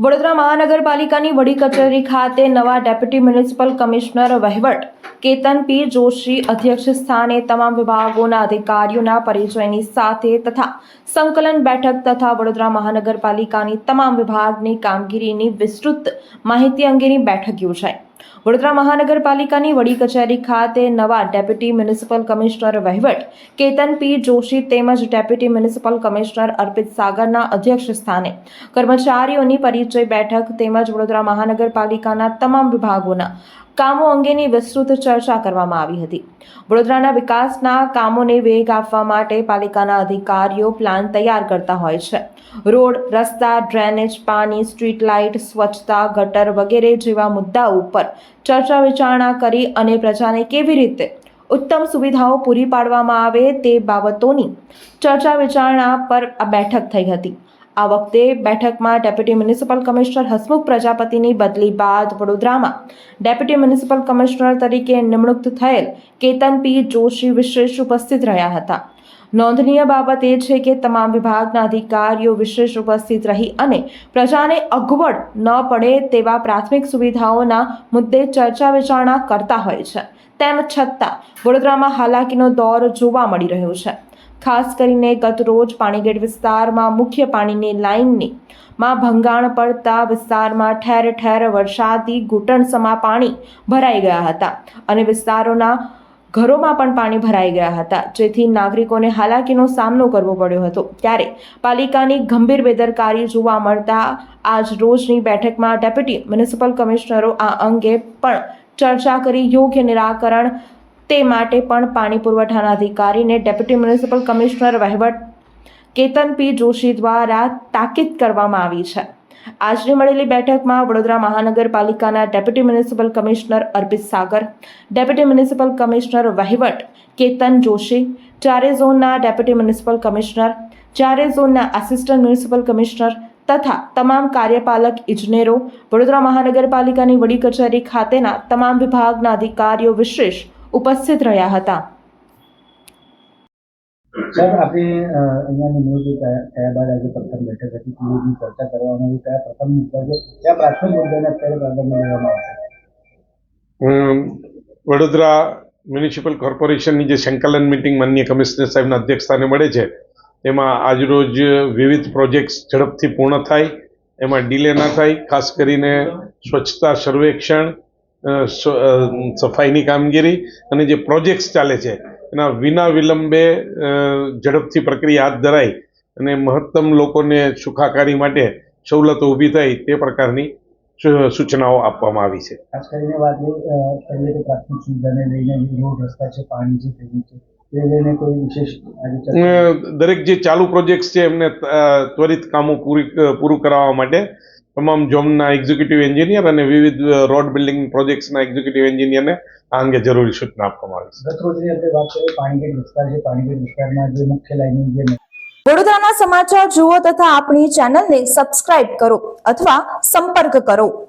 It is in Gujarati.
વડોદરા મહાનગરપાલિકાની વડી કચેરી ખાતે નવા ડેપ્યુટી મ્યુનિસિપલ કમિશનર વહીવટ કેતન પી જોશી અધ્યક્ષ સ્થાને તમામ વિભાગોના અધિકારીઓના પરિચયની સાથે તથા સંકલન બેઠક તથા વડોદરા મહાનગરપાલિકાની તમામ વિભાગની કામગીરીની વિસ્તૃત માહિતી અંગેની બેઠક યોજાઈ વડોદરા મહાનગરપાલિકાની વડી કચેરી ખાતે નવા ડેપ્યુટી મ્યુનિસિપલ કમિશનર વહીવટ કેતન પી જોશી તેમજ ડેપ્યુટી મ્યુનિસિપલ કમિશનર અર્પિત સાગરના અધ્યક્ષ સ્થાને કર્મચારીઓની પરિચય બેઠક તેમજ વડોદરા મહાનગરપાલિકાના તમામ વિભાગોના કામો અંગેની વિસ્તૃત ચર્ચા કરવામાં આવી હતી. વડોદરાના વિકાસના કામોને વેગ આપવા માટે પાલિકાના અધિકારીઓ પ્લાન તૈયાર કરતા હોય છે. રોડ, રસ્તા, ડ્રેનેજ, પાણી, સ્ટ્રીટ લાઇટ, સ્વચ્છતા, ગટર વગેરે જેવા મુદ્દાઓ ઉપર ચર્ચા વિચારણા કરી અને પ્રજાને કેવી રીતે ઉત્તમ સુવિધાઓ પૂરી પાડવામાં આવે તે બાબતોની ચર્ચા વિચારણા પર આ બેઠક થઈ હતી. આ વખતે બેઠકમાં ડેપ્યુટી મ્યુનિસિપલ કમિશનર હસમુખ પ્રજાપતિની બદલી બાદ વડોદરામાં ડેપ્યુટી મ્યુનિસિપલ કમિશનર તરીકે નિમણૂક થયેલ કેતન પી જોશી વિશેષ ઉપસ્થિત રહ્યા હતા. નોંધનીય બાબત એ છે કે તમામ વિભાગના અધિકારીઓ વિશેષ ઉપસ્થિત રહી અને પ્રજાને અગવડ ન પડે તેવા પ્રાથમિક સુવિધાઓના મુદ્દે ચર્ચા વિચારણા કરતા હોય છે. તેમ છતાં વડોદરામાં હાલાકીનો દોર જોવા મળી રહ્યો છે. ખાસ કરીને ગત રોજ પાણીગેટ વિસ્તારમાં મુખ્ય પાણીની લાઇનની માં ભંગાણ પડતા વિસ્તારમાં ઠેર ઠેર વરસાદી ઘૂંટણસમા પાણી ભરાઈ ગયા હતા અને વિસ્તારોના ઘરોમાં પણ પાણી ભરાઈ ગયા હતા. જેથી નાગરિકોને હાલાકીનો સામનો કરવો પડ્યો હતો. ત્યારે પાલિકાની ગંભીર બેદરકારી જોવા મળતા આજ રોજની બેઠકમાં ડેપ્યુટી મ્યુનિસિપલ કમિશનરો આ અંગે પણ ચર્ચા કરી યોગ્ય નિરાકરણ તે માટે પણ પાણી પુરવઠાના અધિકારીને ડેપ્યુટી મ્યુનિસિપલ કમિશનર વહીવટ કેતન પી જોશી દ્વારા તાકીદ કરવામાં આવી છે. આજની મળેલી બેઠકમાં વડોદરા મહાનગરપાલિકાના deputy municipal commissioner Arpit Sagar, deputy municipal commissioner વહીવટ કેતન જોશી, ચારે ઝોનના ડેપ્યુટી મ્યુનિસિપલ કમિશનર, ચારે ઝોનના આસિસ્ટન્ટ મ્યુનિસિપલ કમિશનર તથા તમામ કાર્યપાલક ઇજનેરો, વડોદરા મહાનગરપાલિકાની વડી કચેરી ખાતેના તમામ વિભાગના અધિકારીઓ વિશેષ ઉપસ્થિત રહ્યા હતા. સર આપણે અહીંયા નિમણૂક થયા થયા બાદ આજે પ્રથમ બેઠક હતી પીએની ચર્ચા કરવામાં આવી કયા પ્રથમ મુદ્દા છે? કયા પ્રાથમિક મુદ્દાને અત્યારે પ્રાધાન્ય લેવામાં આવશે? વડોદરા મ્યુનિસિપલ કોર્પોરેશનની જે સંકલન મિટિંગ માન્ય કમિશનર સાહેબના અધ્યક્ષસ્થાને મળે છે તેમાં આજરોજ વિવિધ પ્રોજેક્ટ્સ ઝડપથી પૂર્ણ થાય એમાં ડીલે ના થાય ખાસ કરીને સ્વચ્છતા સર્વેક્ષણ સફાઈની કામગીરી અને જે પ્રોજેક્ટ્સ ચાલે છે એના વિના વિલંબે ઝડપથી પ્રક્રિયા હાથ ધરાય અને મહત્તમ લોકોને સુખાકારી માટે સવલતો ઊભી થાય તે પ્રકારની સૂચનાઓ આપવામાં આવી છે. ખાસ કરીને વાત કરીએ તો પ્રાથમિક સુવિધાને લઈને રોડ રસ્તા છે પાણી છે તેની છે લઈને કોઈ વિશેષ દરેક જે ચાલુ પ્રોજેક્ટ્સ છે એમને ત્વરિત કામો પૂરી પૂરું કરાવવા માટે તમામ ઝોનના એક્ઝિક્યુટિવ એન્જિનિયર અને વિવિધ રોડ બિલ્ડિંગ પ્રોજેક્ટ્સના એક્ઝિક્યુટિવ એન્જિનિયરને આ અંગે જરૂરી સૂચના આપવામાં આવી છે. ગત રોજની આપણે વાત કરીએ પાણીગેટ વિસ્તાર છે. પાણીગેટ વિસ્તારમાં જે મુખ્ય લાઈનની જે વડોદરાના સમાચાર જુઓ તથા આપણી ચેનલને સબસ્ક્રાઇબ કરો અથવા સંપર્ક કરો.